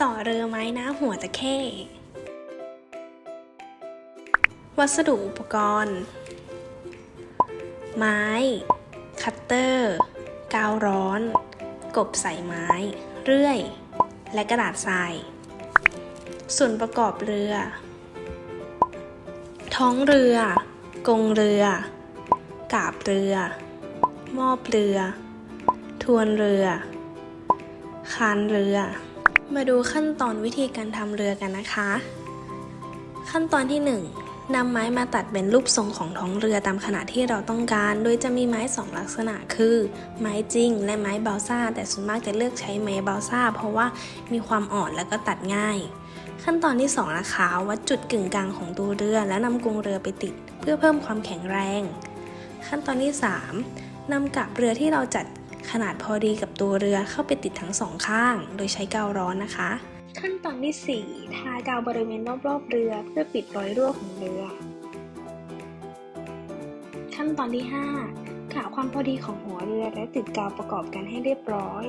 ต่อเรือไม้น้าหัวตะเข้ วัสดุอุปกรณ์ ไม้ คัตเตอร์ กาวร้อน กบใส่ไม้ เรื่อย และกระดาษทราย ส่วนประกอบเรือ ท้องเรือ กงเรือ กาบเรือ มอบเรือ ทวนเรือ คานเรือ มาดูขั้นตอนวิธีการทำเรือกันนะคะ ขั้นตอนที่1นำไม้มาตัดเป็นรูปทรงของท้องเรือตามขนาดที่เราต้องการ โดยจะมีไม้สองลักษณะคือ ไม้จริง และไม้เบาซ่า แต่ส่วนมากจะเลือกใช้ไม้เบาซ่า เพราะว่ามีความอ่อนและก็ตัดง่าย ขั้นตอนที่ 2 นะคะ วัดจุดกึ่งกลางของตัวเรือ และนำกรงเรือไปติด เพื่อเพิ่มความแข็งแรง ขั้นตอนที่ 3นำกับเรือที่เราจัด ขนาดพอดีกับตัวเรือเข้าไปติดทั้งสองข้าง โดยใช้กาวร้อนนะคะ ขั้นตอนที่ 4 ทากาวบริเวณรอบๆเรือเพื่อปิดรอยรั่วของเรือ ขั้นตอนที่ 5กะความพอดีของหัวเรือและติดกาวประกอบกันให้เรียบร้อย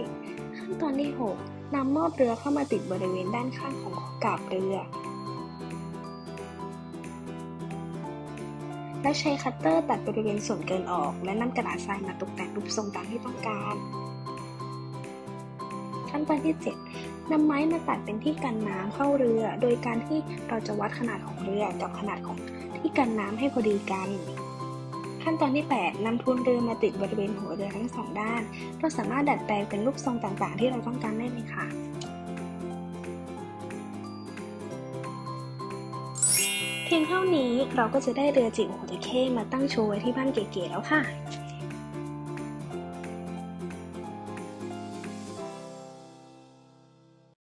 ขั้นตอนที่ 6นำมอบเรือเข้ามาติดบริเวณด้านข้างของกาบเรือ แล้วใช้คัตเตอร์ตัดบริเวณส่วนเกินออก และนำกระดาษทรายมาตกแต่งรูปทรงตามที่ต้องการ ขั้นตอนที่ 7นำไม้มาตัดเป็นที่กันน้ำเข้าเรือ โดยการที่เราจะวัดขนาดของเรือกับขนาดของที่กันน้ำให้พอดีกัน ขั้นตอนที่ 8นำทวนเรือมาติดบริเวณหัวเรือทั้งสองด้าน เราสามารถดัดแปลงเป็นรูปทรงต่างๆ ที่เราต้องการได้เลยค่ะ เพียงเท่านี้เราก็จะได้เรือจิ๋วหัวตะเข้มาตั้งโชว์ไว้ที่บ้านเก๋ๆแล้วค่ะ